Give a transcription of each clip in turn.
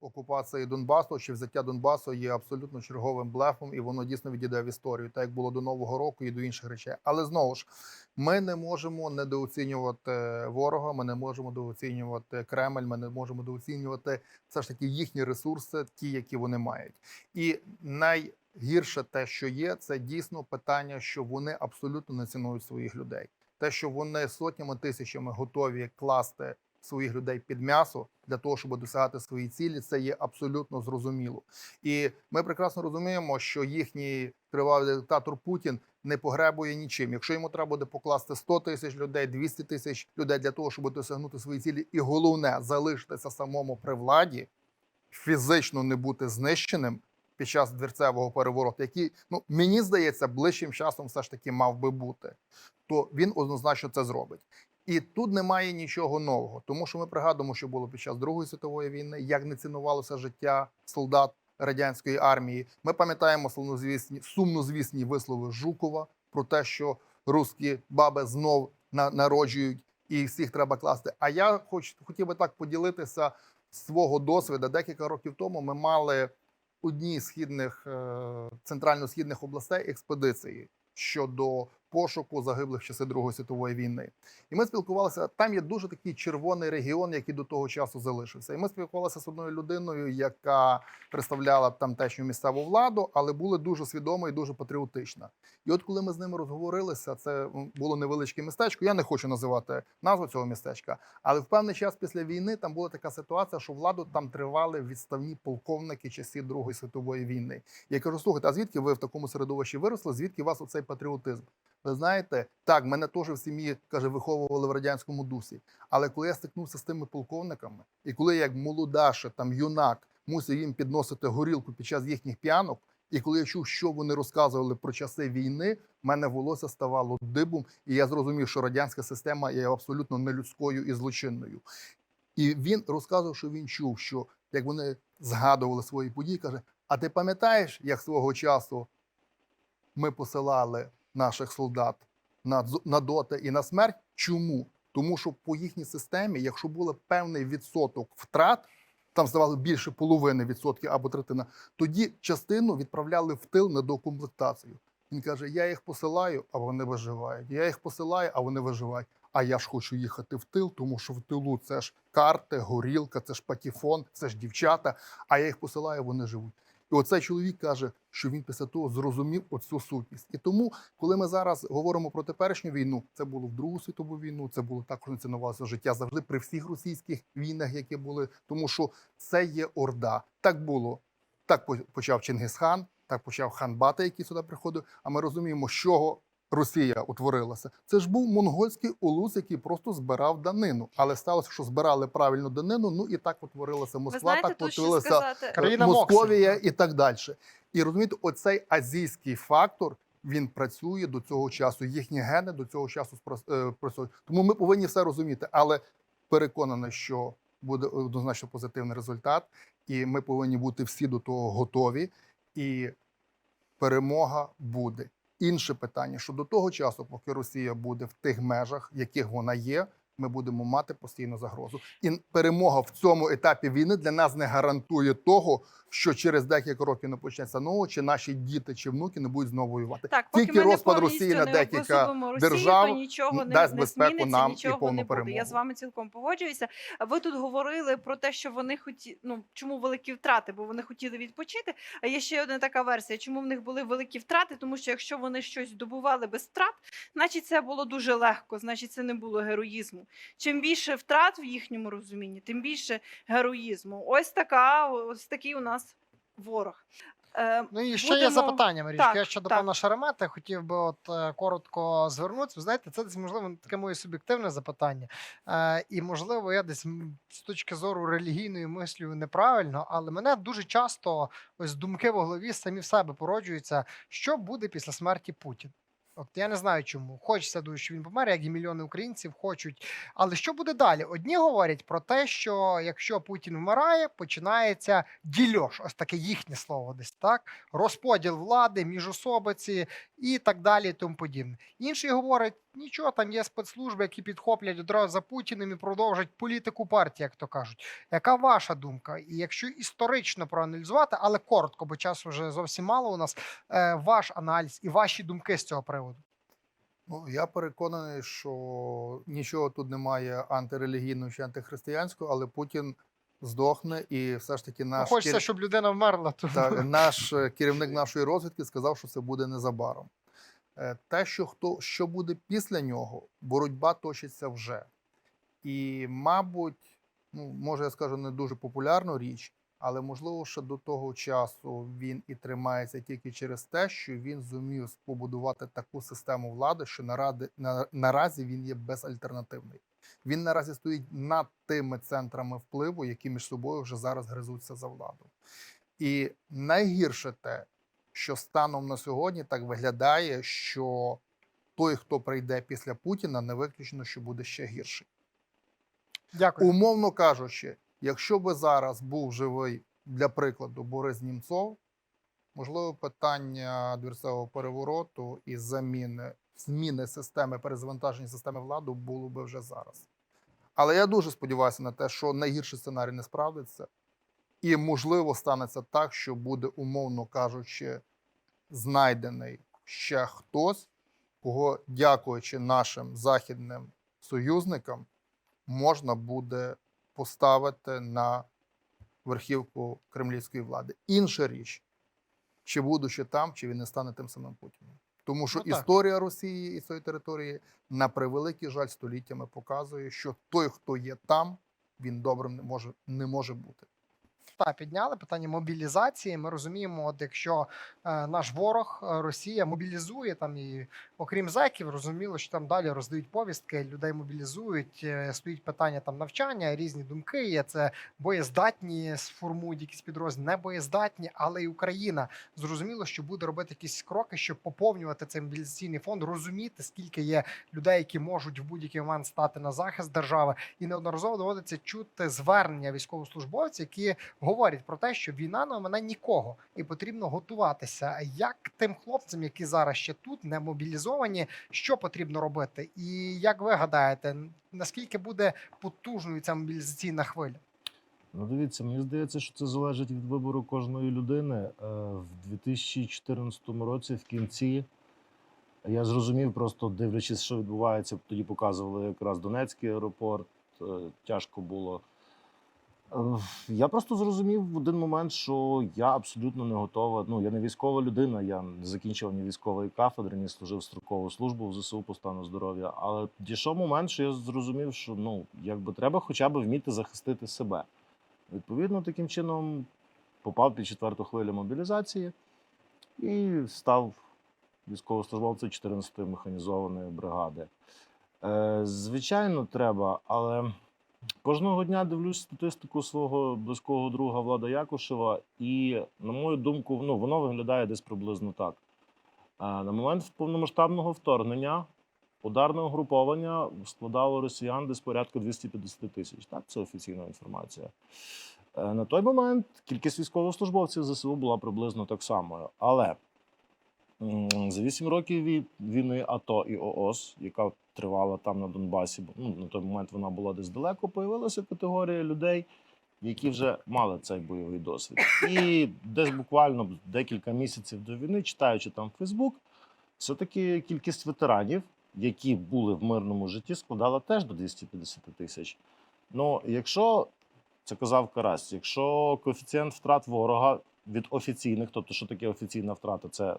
окупації Донбасу чи взяття Донбасу є абсолютно черговим блефом, і воно дійсно відійде в історію, так як було до нового року і до інших речей. Але знову ж ми не можемо недооцінювати ворога. Ми не можемо недооцінювати Кремль. Ми не можемо недооцінювати все ж таки їхні ресурси, ті, які вони мають. І найгірше те, що є, це дійсно питання, що вони абсолютно не цінують своїх людей. Те, що вони сотнями тисячами готові класти своїх людей під м'ясо для того, щоб досягати свої цілі, це є абсолютно зрозуміло. І ми прекрасно розуміємо, що їхній кривавий диктатор Путін не погребує нічим. Якщо йому треба буде покласти 100 тисяч людей, 200 тисяч людей для того, щоб досягнути свої цілі, і головне залишитися самому при владі, фізично не бути знищеним під час дверцевого перевороту, який ну мені здається ближчим часом все ж таки мав би бути, то він однозначно це зробить. І тут немає нічого нового, тому що ми пригадуємо, що було під час Другої світової війни, як не цінувалося життя солдат радянської армії. Ми пам'ятаємо сумнозвісні, сумнозвісні вислови Жукова про те, що русські баби знов на, народжують і всіх треба класти. А я хоч хотів би так поділитися свого досвіду. Декілька років тому ми мали одній з східних е, центрально-східних областей експедиції щодо пошуку загиблих в часи Другої світової війни. І ми спілкувалися. Там є дуже такий червоний регіон, який до того часу залишився. І ми спілкувалися з одною людиною, яка представляла тамтешню місцеву владу, але була дуже свідома і дуже патріотична. І от коли ми з ними розговорилися, це було невеличке містечко. Я не хочу називати назву цього містечка, але в певний час після війни там була така ситуація, що владу там тривали відставні полковники часів Другої світової війни. Я кажу: слухайте, а звідки ви в такому середовищі виросли? Звідки у вас оцей патріотизм? Ви знаєте, так, мене теж в сім'ї каже, виховували в радянському дусі. Але коли я стикнувся з тими полковниками, і коли я як молодаше, там юнак мусив їм підносити горілку під час їхніх п'янок, і коли я чув, що вони розказували про часи війни, в мене волосся ставало дибом, і я зрозумів, що радянська система є абсолютно нелюдською і злочинною. І він розказував, що він чув, що як вони згадували свої події, каже: А ти пам'ятаєш, як свого часу ми посилали наших солдат на, на доти і на смерть? Чому? Тому що по їхній системі, якщо був певний відсоток втрат, там здавали більше половини відсотків або третина, тоді частину відправляли в тил на докомплектацію. Він каже: Я їх посилаю, а вони виживають. Я їх посилаю, а вони виживають. А я ж хочу їхати в тил, тому що в тилу це ж карти, горілка, це ж патефон, це ж дівчата. А я їх посилаю, вони живуть. І оцей чоловік каже, що він після того зрозумів оцю сутність. І тому, коли ми зараз говоримо про теперішню війну, це було в Другу світову війну, це було також націонувалося життя завжди при всіх російських війнах, які були, тому що це є орда. Так було. Так почав Чингисхан, так почав хан Бата, який сюди приходив. А ми розуміємо, з чого Росія утворилася. Це ж був монгольський улус, який просто збирав данину. Але сталося, що збирали правильно данину. Ну і так утворилася Москва, знаєте, так утворилася. Країна Московія і так далі. І розумієте, оцей азійський фактор він працює до цього часу. Їхні гени до цього часу е, працюють. Тому ми повинні все розуміти. Але переконаний, що буде однозначно позитивний результат, і ми повинні бути всі до того готові. І перемога буде. Інше питання, що до того часу, поки Росія буде в тих межах, яких вона є, ми будемо мати постійну загрозу. І перемога в цьому етапі війни для нас не гарантує того, що через декілька років не почнеться нового, чи наші діти чи внуки не будуть знову воювати. Так, Тільки розпад Росії на декілька держав то нічого не, дасть не безпеку зміниться, нам і нічого повну не буде. перемогу. Я з вами цілком погоджуюся. Ви тут говорили про те, що вони хоті... ну чому великі втрати, бо вони хотіли відпочити. А є ще одна така версія, чому в них були великі втрати, тому що якщо вони щось добували без втрат, значить це було дуже легко, значить це не було героїзму. Чим більше втрат в їхньому розумінні, тим більше героїзму. Ось така, ось такий у нас ворог. Е, Ну і ще Будемо- є запитання, Марічка. Так, я ще до так. пана Шеремета хотів би от е, коротко звернутися. Ви знаєте, це десь можливо таке моє суб'єктивне запитання. Е, і можливо, я десь з точки зору релігійної мислю неправильно, але мене дуже часто ось думки в голові самі в себе породжуються, що буде після смерті Путіна. От я не знаю чому. Хочеться дуже, що він помер, як і мільйони українців хочуть. Але що буде далі? Одні говорять про те, що якщо Путін вмирає, починається дільош, ось таке їхнє слово десь так. Розподіл влади, міжособиці і так далі, і тому подібне. Інші говорять, нічого, там є спецслужби, які підхоплять одразу за Путіним і продовжать політику партії, як то кажуть. Яка ваша думка? І якщо історично проаналізувати, але коротко, бо часу вже зовсім мало у нас, е, ваш аналіз і ваші думки з цього приводу. Ну, я переконаний, що нічого тут немає антирелігійного чи антихристиянського, але Путін здохне, і все ж таки Ну, хочеться, кер- щоб людина вмерла. То... так, наш е, керівник нашої розвідки сказав, що це буде незабаром. Е, Те, що хто що буде після нього, боротьба точиться вже. І, мабуть, ну, може, я скажу не дуже популярну річ, але можливо, що до того часу він і тримається тільки через те, що він зумів побудувати таку систему влади, що наради, на, наразі він є безальтернативний. Він наразі стоїть над тими центрами впливу, які між собою вже зараз гризуться за владу. І найгірше те, що станом на сьогодні так виглядає, що той, хто прийде після Путіна, не виключено, що буде ще гірший. Дякую. Умовно кажучи, якщо би зараз був живий, для прикладу, Борис Німцов, можливо, питання двірцевого перевороту і заміни зміни системи перезавантаження системи влади було би вже зараз. Але я дуже сподіваюся на те, що найгірший сценарій не справдиться, і можливо станеться так, що буде, умовно кажучи, знайдений ще хтось, кого, дякуючи нашим західним союзникам, можна буде поставити на верхівку кремлівської влади. Інша річ, чи будучи там, чи він не стане тим самим Путіним. Тому що Ну, історія Росії і цієї території, на превеликий жаль, століттями показує, що той, хто є там, він добрим не може, не може бути. Та підняли питання мобілізації. Ми розуміємо, от якщо е, наш ворог е, Росія мобілізує там і окрім зеків, розуміло, що там далі роздають повістки, людей мобілізують. е, стоїть питання там навчання, різні думки. Є це боєздатні, сформують якісь підрозділи, не боєздатні, але і Україна зрозуміло, що буде робити якісь кроки, щоб поповнювати цей мобілізаційний фонд, розуміти, скільки є людей, які можуть в будь-який момент стати на захист держави, і неодноразово доводиться чути звернення військовослужбовців, які говорять про те, що війна не мене нікого, і потрібно готуватися. Як тим хлопцям, які зараз ще тут не мобілізовані, що потрібно робити? І як ви гадаєте, наскільки буде потужною ця мобілізаційна хвиля? Ну, дивіться, мені здається, що це залежить від вибору кожної людини. Е, В 2014 році, в кінці, я зрозумів, просто дивлячись, що відбувається, тоді показували якраз Донецький аеропорт, е, тяжко було. Е, Я просто зрозумів в один момент, що я абсолютно не готова. Ну, я не військова людина, я не закінчив ні військової кафедри, ні служив строкову службу в ЗСУ по стану здоров'я. Але дійшов момент, що я зрозумів, що ну, якби треба хоча б вміти захистити себе. Відповідно, таким чином попав під четверту хвилю мобілізації і став військовослужбовцем 14-ї механізованої бригади. Е, звичайно, треба, але кожного дня дивлюсь статистику свого близького друга Влада Якушева, і, на мою думку, ну, воно виглядає десь приблизно так. Е, на момент повномасштабного вторгнення ударне угруповання складало росіян десь порядку 250 тисяч. Так, це офіційна інформація. Е, На той момент кількість військовослужбовців ЗСУ була приблизно так самою. Але за 8 років від війни АТО і ООС, яка тривала там на Донбасі, бо ну, на той момент вона була десь далеко, появилася категорія людей, які вже мали цей бойовий досвід. І десь буквально декілька місяців до війни, читаючи там Фейсбук, все-таки кількість ветеранів, які були в мирному житті, складала теж до 250 тисяч. Ну, якщо це казав Карась, якщо коефіцієнт втрат ворога від офіційних, тобто що таке офіційна втрата, це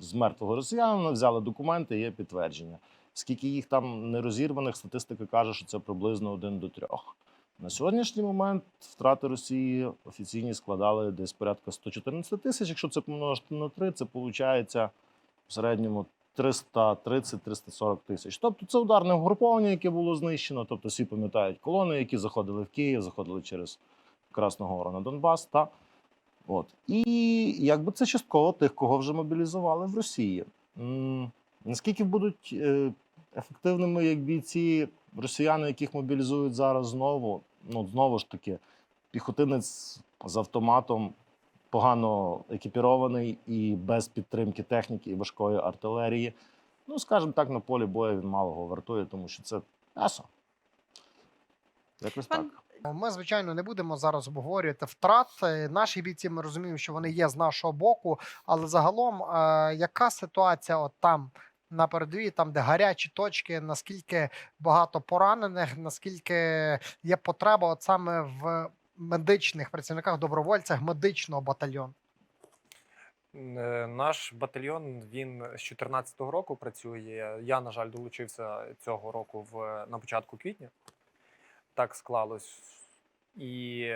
з мертвого росіянина взяли документи, є підтвердження. Скільки їх там нерозірваних, статистика каже, що це приблизно один до трьох. На сьогоднішній момент втрати Росії офіційні складали десь порядка 114 тисяч. Якщо це помножити на 3, це виходить в середньому 330-340 тисяч. Тобто це ударне угруповання, яке було знищено. Тобто всі пам'ятають колони, які заходили в Київ, заходили через Красну Гору на Донбас. Та? От. І якби це частково тих, кого вже мобілізували в Росії. Наскільки будуть е, ефективними як бійці росіяни, яких мобілізують зараз знову? Ну, знову ж таки, піхотинець з автоматом погано екіпірований і без підтримки техніки і важкої артилерії. Ну, скажімо так, на полі бою він малого вартує, тому що це м'ясо. Якось так. Ми, звичайно, не будемо зараз обговорювати втрат. Е, Наші бійці ми розуміємо, що вони є з нашого боку. Але загалом, е, яка ситуація от там на передовій, там, де гарячі точки, наскільки багато поранених, наскільки є потреба от саме в медичних працівниках, добровольцях медичного батальйону? Е, Наш батальйон він з 2014 року працює. Я, на жаль, долучився цього року в на початку квітня. Так склалось. І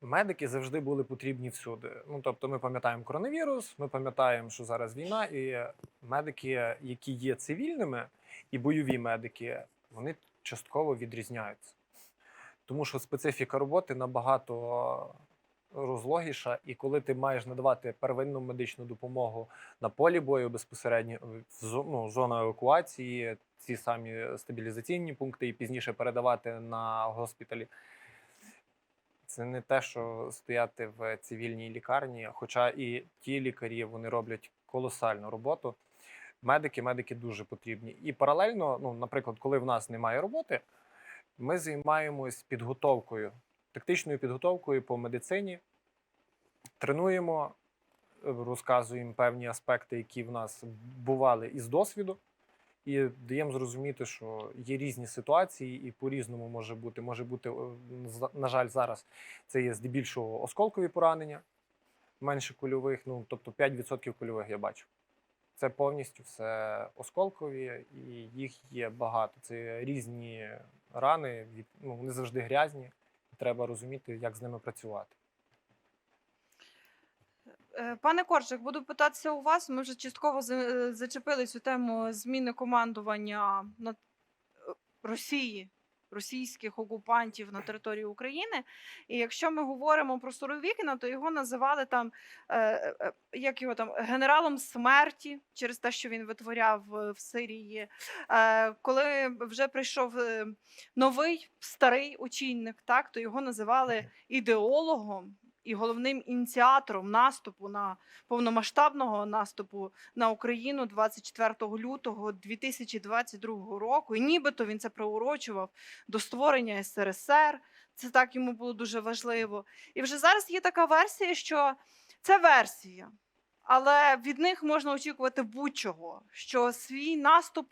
медики завжди були потрібні всюди. Ну, тобто, ми пам'ятаємо коронавірус, ми пам'ятаємо, що зараз війна, і медики, які є цивільними, і бойові медики, вони частково відрізняються. Тому що специфіка роботи набагато розлогіша, і коли ти маєш надавати первинну медичну допомогу на полі бою безпосередньо в зо- ну, зону евакуації, ці самі стабілізаційні пункти, і пізніше передавати на госпіталі. Це не те, що стояти в цивільній лікарні, хоча і ті лікарі вони роблять колосальну роботу. Медики, медики дуже потрібні. І паралельно, ну, наприклад, коли в нас немає роботи, ми займаємось підготовкою, тактичною підготовкою по медицині, тренуємо, е, розказуємо певні аспекти, які в нас бували із досвіду, і даємо зрозуміти, що є різні ситуації, і по-різному може бути. Може бути, е, на жаль, зараз це є здебільшого осколкові поранення, менше кульових, ну тобто 5% кульових я бачу. Це повністю все осколкові, і їх є багато. Це різні рани, ну, вони завжди грязні. Треба розуміти, як з ними працювати. Е, Пане Корчик, буду питатися у вас. Ми вже частково е, зачепили цю тему зміни командування на е, Росії, російських окупантів на території України. І якщо ми говоримо про Суровікіна, то його називали там е, е, як його там генералом смерті через те, що він витворяв е, в Сирії. Е, Коли вже прийшов е, новий старий очільник, так то його називали ідеологом і головним ініціатором наступу на повномасштабного наступу на Україну 24 лютого 2022 року. І нібито він це приурочував до створення СРСР. Це так йому було дуже важливо. І вже зараз є така версія, що це версія, але від них можна очікувати будь-чого, що свій наступ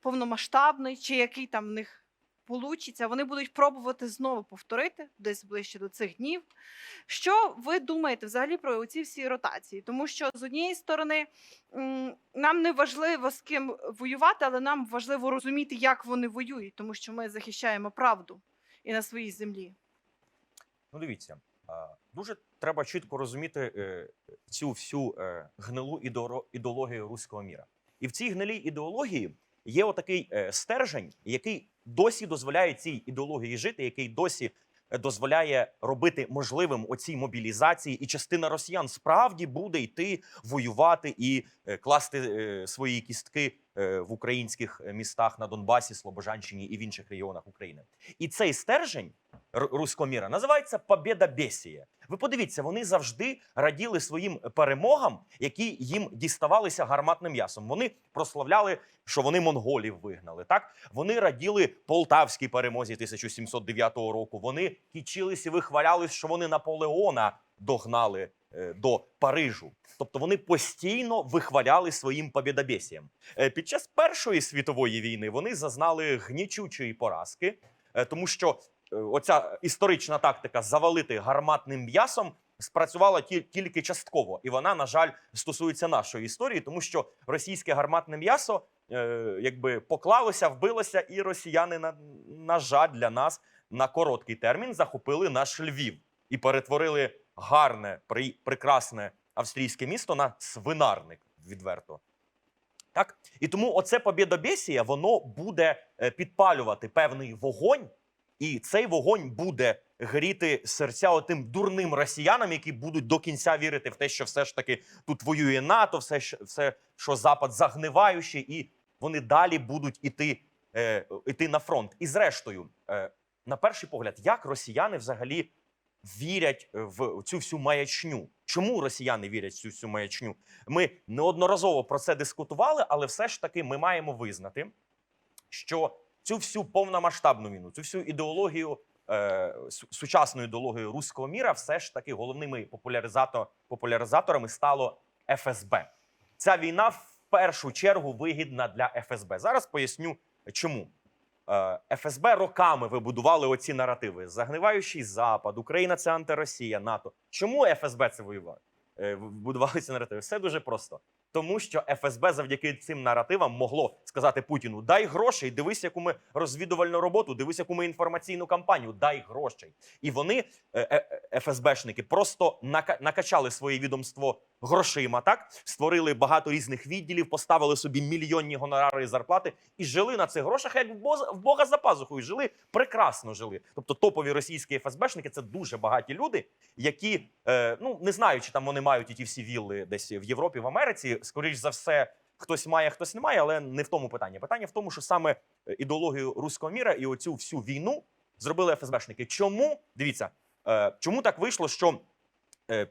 повномасштабний, чи який там в них получиться, вони будуть пробувати знову повторити десь ближче до цих днів. Що ви думаєте взагалі про ці всі ротації? Тому що з однієї сторони нам не важливо з ким воювати, але нам важливо розуміти, як вони воюють, тому що ми захищаємо правду і на своїй землі. Ну, дивіться, дуже треба чітко розуміти е, цю всю е, гнилу ідеологію руського міра. І в цій гнилій ідеології є отакий е, стержень, який досі дозволяє цій ідеології жити, який досі е, дозволяє робити можливим оцій мобілізації, і частина росіян справді буде йти воювати і е, класти е, свої кістки в українських містах на Донбасі, Слобожанщині і в інших регіонах України. І цей стержень руського міра називається Побєдобєсія. Ви подивіться, вони завжди раділи своїм перемогам, які їм діставалися гарматним м'ясом. Вони прославляли, що вони монголів вигнали. Так вони раділи полтавській перемозі 1709 року. Вони кічились і вихвалялись, що вони Наполеона догнали е, до Парижу. Тобто вони постійно вихваляли своїм побєдобєсієм. Е, Під час Першої світової війни вони зазнали гнічучої поразки, е, тому що оця історична тактика завалити гарматним м'ясом спрацювала тільки частково, і вона, на жаль, стосується нашої історії, тому що російське гарматне м'ясо е, якби поклалося, вбилося, і росіяни, на, на жаль, для нас на короткий термін захопили наш Львів і перетворили гарне, при, прекрасне австрійське місто на свинарник відверто. Так? І тому оце побєдобєсія, воно буде е, підпалювати певний вогонь, і цей вогонь буде гріти серця отим дурним росіянам, які будуть до кінця вірити в те, що все ж таки тут воює НАТО, все, все що Запад загниваючий, і вони далі будуть іти, е, іти на фронт. І зрештою, е, на перший погляд, як росіяни взагалі вірять е, в цю всю маячню? Чому росіяни вірять в цю всю маячню? Ми неодноразово про це дискутували, але все ж таки ми маємо визнати, що цю всю повномасштабну війну, цю всю ідеологію, е, сучасну ідеологію руського міра, все ж таки головними популяризатор, популяризаторами стало ФСБ. Ця війна в першу чергу вигідна для ФСБ. Зараз поясню, чому. Е, ФСБ роками вибудували оці наративи: загниваючий Запад, Україна це антиросія, НАТО. Чому ФСБ це воював? Е, Будували ці наративи? Все дуже просто. Тому що ФСБ завдяки цим наративам могло сказати Путіну: дай грошей, дивись, яку ми розвідувальну роботу, дивись, яку ми інформаційну кампанію, дай грошей. І вони, е, е, ФСБшники, просто нака- накачали своє відомство грошима, так створили багато різних відділів, поставили собі мільйонні гонорари і зарплати і жили на цих грошах, як в Бога за пазухою. Жили прекрасно жили. Тобто топові російські ФСБшники це дуже багаті люди, які е, ну не знаю, чи там вони мають і ті всі вілли десь в Європі, в Америці. Скоріш за все, хтось має, хтось не має, але не в тому питання. Питання в тому, що саме е, ідеологію руського міра і оцю всю війну зробили ФСБшники. Чому дивіться, е, чому так вийшло, що е,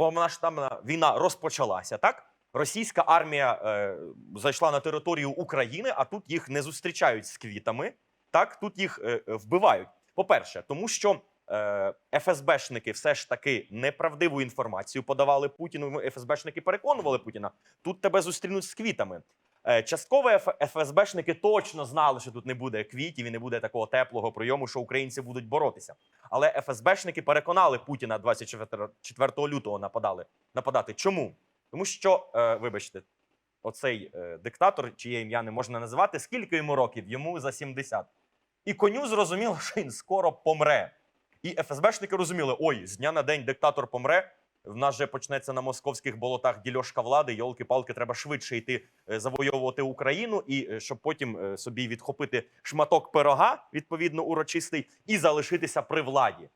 повномасштабна війна розпочалася, так? Російська армія е, зайшла на територію України, а тут їх не зустрічають з квітами. Так, тут їх е, е, вбивають. По-перше, тому що е, ФСБшники все ж таки неправдиву інформацію подавали Путіну. ФСБшники переконували Путіна. Тут тебе зустрінуть з квітами. Е, частково ФСБшники точно знали, що тут не буде квітів і не буде такого теплого прийому, що українці будуть боротися. Але ФСБшники переконали Путіна 24 лютого нападали нападати. Чому? Тому що, е, вибачте, оцей е, диктатор, чиє ім'я не можна називати, скільки йому років? Йому за 70. І коню зрозуміло, що він скоро помре. І ФСБшники розуміли: ой, з дня на день диктатор помре. В нас же почнеться на московських болотах дільошка влади. Йолки-палки, треба швидше йти е, завойовувати Україну, і е, щоб потім е, собі відхопити шматок пирога, відповідно урочистий, і залишитися при владі.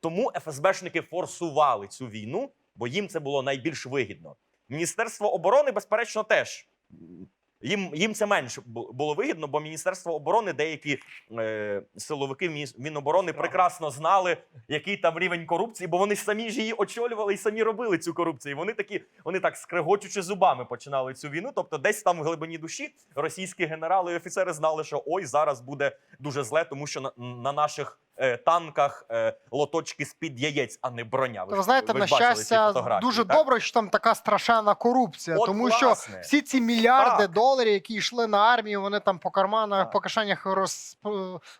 Тому ФСБшники форсували цю війну, бо їм це було найбільш вигідно. Міністерство оборони, безперечно, теж їм, їм це менш бу- було вигідно, бо Міністерство оборони деякі е, силовики Міноборони прекрасно знали, який там рівень корупції, бо вони самі ж її очолювали і самі робили цю корупцію. І вони такі, вони так скрегочучи зубами починали цю війну. Тобто, десь там в глибині душі російські генерали і офіцери знали, що ой, зараз буде дуже зле, тому що на, на наших танках е, лоточки з-під яєць, а не броня. Ви ж- знаєте, ви на щастя, дуже так? добре, що там така страшенна корупція, От, тому власне. що всі ці мільярди Так. доларів, які йшли на армію, вони там по карманах, Так. по кишенях роз...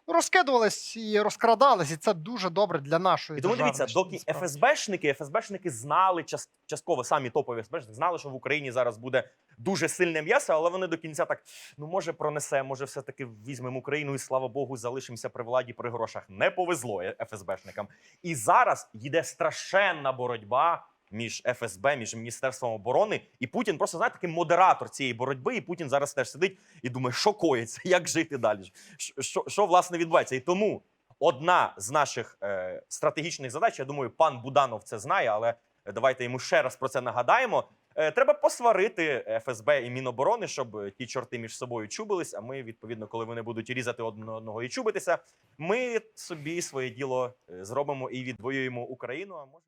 розкидувались і розкрадались, і це дуже добре для нашої І тому дивіться, доки. ФСБшники, ФСБшники знали час, частково самі топові ФСБшники знали, що в Україні зараз буде дуже сильне м'ясо, але вони до кінця так ну може пронесе, може, все таки візьмемо Україну і слава Богу, залишимося при владі при грошах. Не повезло е- ФСБшникам. І зараз йде страшенна боротьба. Між ФСБ, між Міністерством оборони, і Путін просто знаєте, такий модератор цієї боротьби. І Путін зараз теж сидить і думає, що коїться, як жити далі, що, що власне відбувається. І тому одна з наших е, стратегічних задач, я думаю, пан Буданов це знає, але давайте йому ще раз про це нагадаємо. Е, треба посварити ФСБ і Міноборони, щоб е, ті чорти між собою чубились. А ми, відповідно, коли вони будуть різати одного і чубитися, ми собі своє діло е, зробимо і відвоюємо Україну. А може.